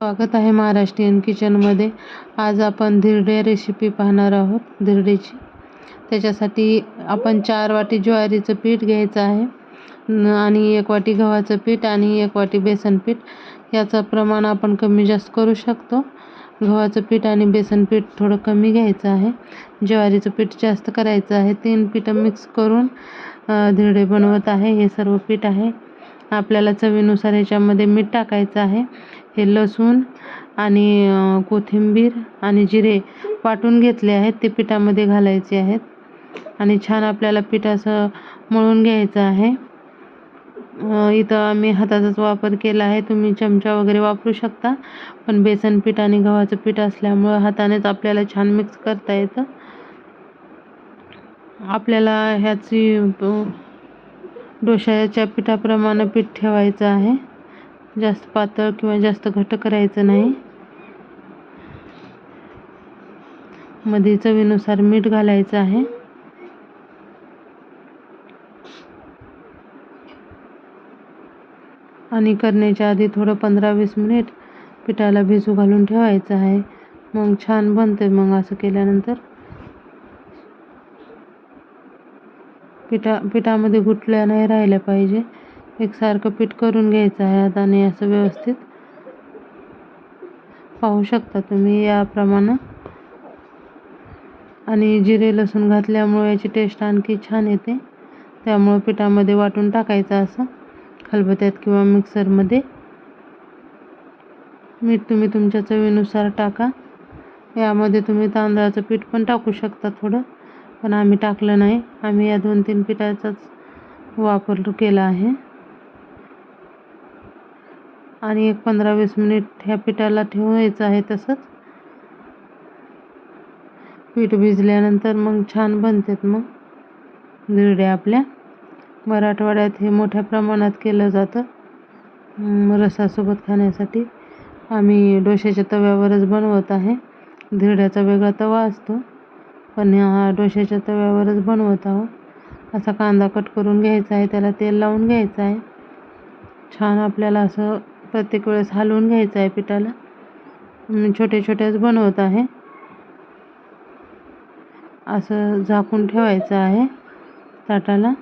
स्वागत आहे महाराष्ट्रीयन किचनमध्ये. आज आपण धिरडे रेसिपी पाहणार आहोत धिरडेची. त्याच्यासाठी आपण चार वाटी ज्वारीचं पीठ घ्यायचं आहे आणि एक वाटी गव्हाचं पीठ आणि एक वाटी बेसन पीठ. याचं प्रमाण आपण कमी जास्त करू शकतो. गव्हाचं पीठ आणि बेसन पीठ थोडं कमी घ्यायचं आहे. ज्वारीचं पीठ जास्त करायचं आहे. तीन पिठं मिक्स करून धिरडे बनवत आहे. हे सर्व पीठ आहे. आपल्याला चवीनुसार ह्याच्यामध्ये मीठ टाकायचं आहे. हे लसूण आणि कोथिंबीर आणि जिरे वाटून घेतले आहेत. ते पिठामध्ये घालायचे आहेत. आणि छान आपल्याला पीठ असं मळून घ्यायचं आहे. इथं आम्ही हाताचाच वापर केला आहे. तुम्ही चमचा वगैरे वापरू शकता. पण बेसन पीठ आणि गव्हाचं पीठ असल्यामुळं हातानेच आपल्याला छान मिक्स करता येतं. आपल्याला ह्याची डोशाच्या पिठाप्रमाणे पीठ ठेवायचं आहे. जास्त पातळ किंवा जास्त घट्ट करायचं नाही. मध्ये चवीनुसार मीठ घालायचं आहे. आणि करण्याच्या आधी थोडं पंधरा वीस मिनिट पिठाला भिजू घालून ठेवायचं आहे. मग छान बनते मग असं केल्यानंतर. पिठा पिठामध्ये गुठल्या नाही राहिल्या पाहिजे. एकसारखं पीठ करून घ्यायचं आहे हाताने असं व्यवस्थित पाहू शकता तुम्ही याप्रमाणे. आणि जिरे लसूण घातल्यामुळे याची टेस्ट आणखी छान येते. त्यामुळं पिठामध्ये वाटून टाकायचं असं. खलबत्यात किंवा मिक्सरमध्ये. मीठ तुम्ही तुमच्या चवीनुसार टाका. यामध्ये तुम्ही तांदळाचं पीठ पण टाकू शकता थोडं. पण आम्ही टाकलं नाही. आम्ही या दोन तीन पिठाचाच वापर केला आहे. आणि एक पंधरा वीस मिनिट ह्या पिठाला ठेवायचं आहे तसंच. पीठ भिजल्यानंतर मग छान बनतात मग. धिरडे आपल्या. मराठवाड्यात हे मोठ्या प्रमाणात केलं जातं. रसासोबत खाण्यासाठी आम्ही डोश्याच्या तव्यावरच बनवत आहे. धिरड्याचा वेगळा तवा असतो पण हा डोश्याच्या तव्यावरच बनवत आहोत. असा कांदा कट करून घ्यायचा आहे त्याला तेल लावून घ्यायचं आहे. छान आपल्याला असं प्रत्येक वेळेस हलवून घ्यायचं आहे पिठाला. मी छोटे छोटेच बनवत आहे. असं झाकून ठेवायचं आहे ताटाला.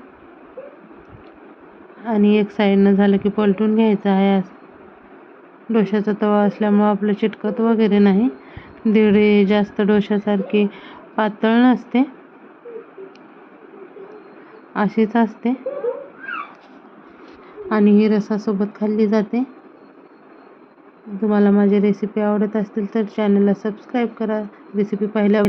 आणि एक साईडनं झालं की पलटून घ्यायचं आहे असं. डोशाचा तवा असल्यामुळं आपलं चिटकत वगैरे नाही. दिडी जास्त डोशासारखी पातळ नसते. अशीच असते. आणि ही रसासोबत खाल्ली जाते. तुम्हाला माझी रेसिपी आवडत असतील तर चॅनलला सबस्क्राईब करा. रेसिपी पाहिल्या